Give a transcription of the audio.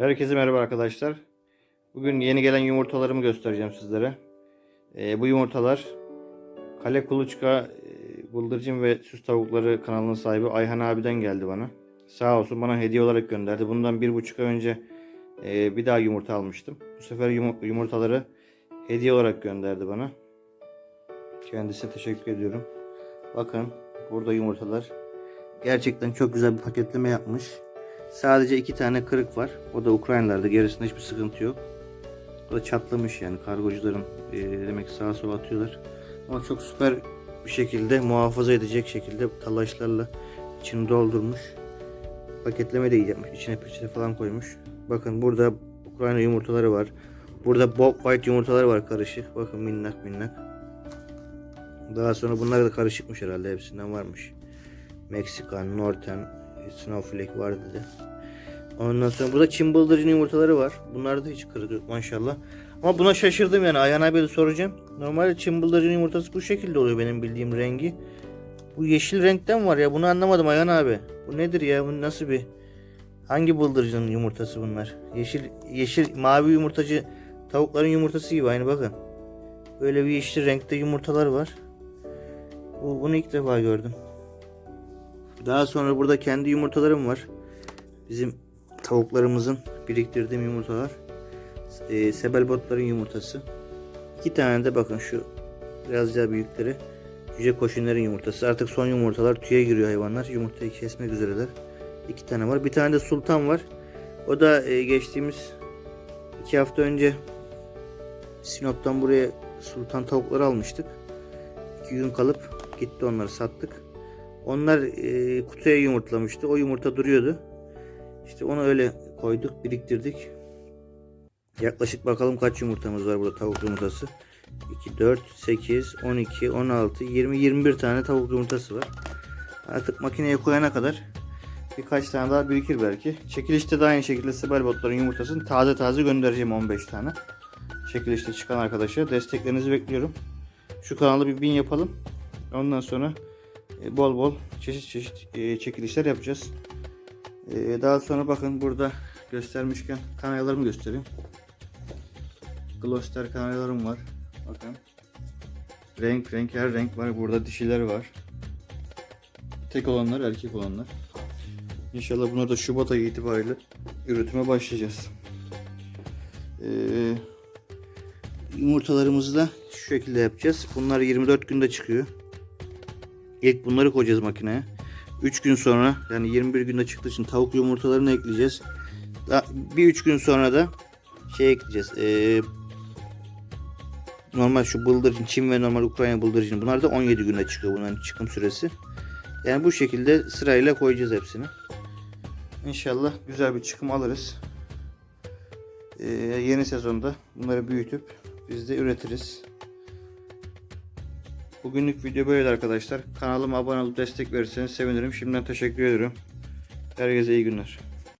Herkese merhaba arkadaşlar. Bugün yeni gelen yumurtalarımı göstereceğim sizlere. Ee, bu yumurtalar Kale Kuluçka e, Bıldırcın ve Süs Tavukları kanalının sahibi Ayhan abiden geldi bana. Sağ olsun bana hediye olarak gönderdi. Bundan bir buçuk ay önce e, bir daha yumurta almıştım. Bu sefer yumu- yumurtaları hediye olarak gönderdi bana. Kendisine teşekkür ediyorum. Bakın burada yumurtalar. Gerçekten çok güzel bir paketleme yapmış. Sadece iki tane kırık var. O da Ukraynalarda. Gerisinde hiçbir sıkıntı yok. O da çatlamış yani. Kargocuların e, demek sağa sola atıyorlar. Ama çok süper bir şekilde muhafaza edecek şekilde talaşlarla içini doldurmuş. Paketleme de yapmış. İçine peçete falan koymuş. Bakın burada Ukrayna yumurtaları var. Burada Bob White yumurtaları var karışık. Bakın minnak minnak. Daha sonra bunlar da karışıkmış herhalde. Hepsinden varmış. Meksikan, Norten, Snowflake var dedi. Ondan sonra burada Çin bıldırcın yumurtaları var. Bunlarda hiç kırık yok maşallah. Ama buna şaşırdım yani. Ayhan abiye de soracağım. Normalde Çin bıldırcın yumurtası bu şekilde oluyor benim bildiğim rengi. Bu yeşil renkten var ya. Bunu anlamadım Ayhan abi. Bu nedir ya? Bu nasıl bir... Hangi bıldırcının yumurtası bunlar? Yeşil, yeşil, mavi yumurtacı tavukların yumurtası gibi aynı bakın. Böyle bir yeşil renkte yumurtalar var. Bu, bunu ilk defa gördüm. Daha sonra burada kendi yumurtalarım var. Bizim tavuklarımızın biriktirdiğim yumurtalar. E, sebelbotların yumurtası. İki tane de bakın şu biraz daha büyükleri. Cüce koşunların yumurtası. Artık son yumurtalar tüye giriyor hayvanlar. Yumurtayı kesmek üzereler. İki tane var. Bir tane de sultan var. O da e, geçtiğimiz iki hafta önce Sinop'tan buraya sultan tavukları almıştık. İki gün kalıp gitti onları sattık. Onlar e, kutuya yumurtlamıştı. O yumurta duruyordu. İşte onu öyle koyduk, biriktirdik. Yaklaşık bakalım kaç yumurtamız var burada tavuk yumurtası. 2, 4, 8, 12, 16, 20, 21 tane tavuk yumurtası var. Artık makineye koyana kadar birkaç tane daha birikir belki. Çekilişte de aynı şekilde Sibel botların yumurtasını taze taze göndereceğim 15 tane. Çekilişte çıkan arkadaşa desteklerinizi bekliyorum. Şu kanalı bir bin yapalım. Ondan sonra bol bol çeşit çeşit e, çekilişler yapacağız. E, Daha sonra bakın burada göstermişken kanallarımı göstereyim. Gloster kanallarım var. Bakın. Renk renk her renk var. Burada dişiler var. Tek olanlar erkek olanlar. İnşallah bunları da Şubat ayı itibariyle üretime başlayacağız. Ee, yumurtalarımızı da şu şekilde yapacağız. Bunlar 24 günde çıkıyor. İlk bunları koyacağız makineye. 3 gün sonra yani 21 günde çıktığı için tavuk yumurtalarını ekleyeceğiz. Daha bir 3 gün sonra da şey ekleyeceğiz. Ee, normal şu bıldırcın Çin ve normal Ukrayna bıldırcın bunlar da 17 günde çıkıyor bunların çıkım süresi. Yani bu şekilde sırayla koyacağız hepsini. İnşallah güzel bir çıkım alırız. Ee, yeni sezonda bunları büyütüp biz de üretiriz. Bugünlük video böyle arkadaşlar. Kanalıma abone olup destek verirseniz sevinirim. Şimdiden teşekkür ederim. Herkese iyi günler.